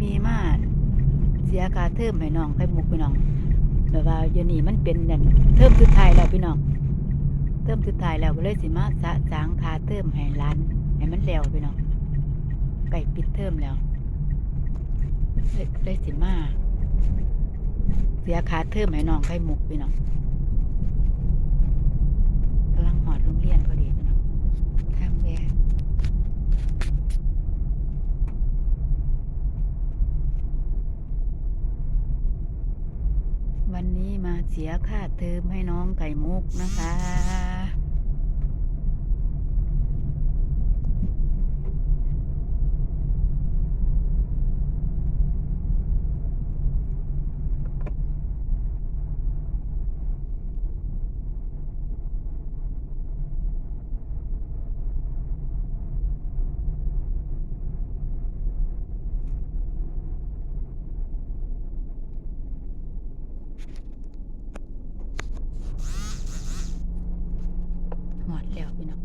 มีมาเสียค่าเทอมให้น้องไข่มุกพี่น้องแบบว่าเดี๋ยวนี้มันเป็นนั่นเทอมสุดท้ายแล้วพี่น้องเทอมสุดท้ายแล้วก็เลยสิมาสะสางคาเทอมให้หลานให้มันแล้วพี่น้องใกล้ปิดเทอมแล้วเลยสิมาเสียคาเทอมให้น้องไข่มุกพี่น้องกำลังหอดโรงเรียนพอดีพี่น้องทางแวะ วันนี้ มาเสียค่าเทอมให้น้องไก่มุกนะคะ หมดแล้วพี่น้อง